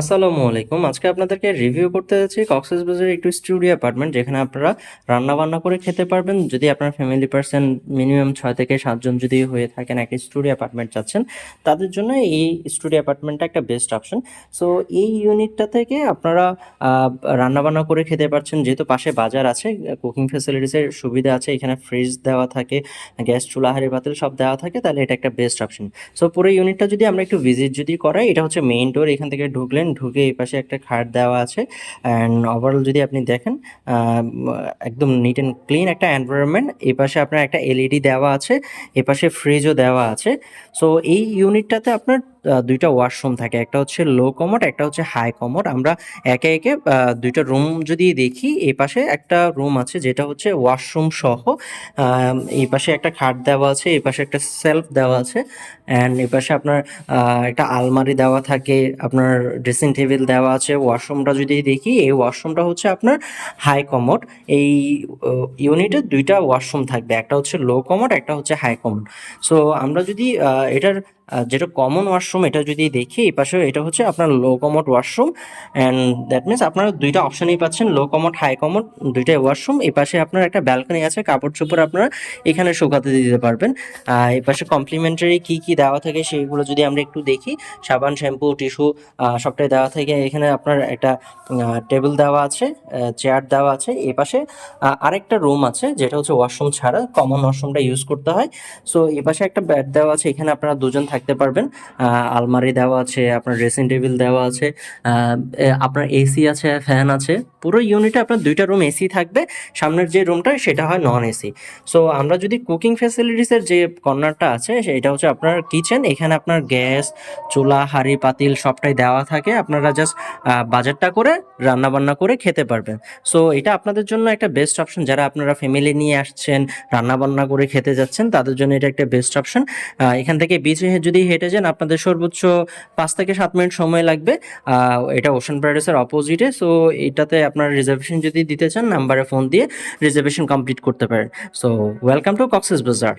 আসসালামু আলাইকুম। আজকে আপনাদেরকে রিভিউ করতে যাচ্ছি কক্সবাজারের একটু স্টুডিও অ্যাপার্টমেন্ট যেখানে আপনারা রান্না বান্না করে খেতে পারবেন। যদি আপনার ফ্যামিলি পার্সন মিনিমাম ছয় থেকে সাতজন যদি হয়ে থাকেন একটা স্টুডিও অ্যাপার্টমেন্ট চাচ্ছেন, তাদের জন্য এই স্টুডিও অ্যাপার্টমেন্টটা একটা বেস্ট অপশন সো এই ইউনিটটা থেকে আপনারা রান্না বান্না করে খেতে পারছেন। যেহেতু পাশে বাজার আছে কুকিং ফ্যাসিলিটিসের সুবিধা আছে, এখানে ফ্রিজ দেওয়া থাকে, গ্যাস, চুলা, হাঁড়ি, পাতিল সব দেওয়া থাকে, তাহলে এটা একটা বেস্ট অপশন সো পুরো ইউনিটটা যদি আমরা একটু ভিজিট যদি করাই, এটা হচ্ছে মেইন ডোর এখান থেকে ঢুকলেন ঢুকে এই পাশে একটা খাট দেওয়া আছে। অ্যান্ড ওভারঅল যদি আপনি দেখেন একদম নিট অ্যান্ড ক্লিন একটা এনভায়রনমেন্ট এই পাশে আপনার একটা এলইডি দেওয়া আছে এ পাশে ফ্রিজও দেওয়া আছে। সো এই ইউনিটটাতে আপনার দুইটা ওয়াশরুম থাকে। একটা হচ্ছে লো কমোড একটা হচ্ছে হাই কমোড আমরা একে একে দুইটা রুম যদি দেখি, এই পাশে একটা রুম আছে যেটা হচ্ছে ওয়াশরুম সহ এই পাশে একটা খাট দেওয়া আছে, এই পাশে একটা সেলফ দেওয়া আছে। অ্যান্ড এই পাশে আপনার একটা আলমারি দেওয়া থাকে, আপনার ড্রেসিং টেবিল দেওয়া আছে। ওয়াশরুমটা যদি দেখি, এই ওয়াশরুমটা হচ্ছে আপনার হাই কমোড এই ইউনিটে দুইটা ওয়াশরুম থাকবে। একটা হচ্ছে লো কমোড একটা হচ্ছে হাই কমোড সো আমরা যদি এটার যেটা কমন ওয়াশরুম এটা যদি দেখি, এই পাশে এটা হচ্ছে আপনার low commode washroom and that means আপনারা দুইটা অপশনই পাচ্ছেন লো কমোড হাই কমোড দুইটাই ওয়াশরুম এই পাশে আপনার একটা ব্যালকনি আছে, কাপড় চোপড় আপনারা এখানে শুকাতে দিতে পারবেন। এই পাশে কমপ্লিমেন্টারি কি কি দেওয়া থাকে সেইগুলো যদি আমরা একটু দেখি, সাবান শ্যাম্পু টিস্যু সবটাই দেওয়া থাকে। এখানে আপনার একটা টেবিল দেওয়া আছে চেয়ার দেওয়া আছে। এই পাশে আরেকটা রুম আছে, যেটা হচ্ছে ওয়াশরুম ছাড়া। কমন ওয়াশরুমটা ইউজ করতে হয়। সো এই পাশে একটা ব্যাড দেওয়া আছে, এখানে আপনারা দুজন থাকতে পারবেন। আলমারি দেওয়া আছে, আপনার ড্রেসিং টেবিল দেওয়া আছে আপনার এসি আছে ফ্যান আছে, পুরো ইউনিটে আপনার দুইটা রুম এসি থাকবে। সামনের যে রুমটা সেটা হয় নন এসি সো আমরা যদি কুকিং ফ্যাসিলিটিসের যে কর্নারটা আছে সেটা হচ্ছে আপনার কিচেন এখানে আপনার গ্যাস চুলা, হাঁড়ি, পাতিল সবটাই দেওয়া থাকে। আপনারা জাস্ট বাজারটা করে রান্না বান্না করে খেতে পারবেন। সো এটা আপনাদের জন্য একটা বেস্ট অপশন যারা আপনারা ফ্যামিলি নিয়ে আসছেন রান্না বান্না করে খেতে যাচ্ছেন, তাদের জন্য এটা একটা বেস্ট অপশন এখান থেকে বিচে যদি হেঁটে যান, আপনাদের সর্বোচ্চ পাঁচ থেকে সাত মিনিট সময় লাগবে। এটা ওশান প্যারাডাইসের অপোজিটে সো এটাতে আপনার রিজার্ভেশন যদি দিতে চান নাম্বারে ফোন দিয়ে রিজার্ভেশন কমপ্লিট করতে পারেন। সো ওয়েলকাম টু কক্সেস বাজার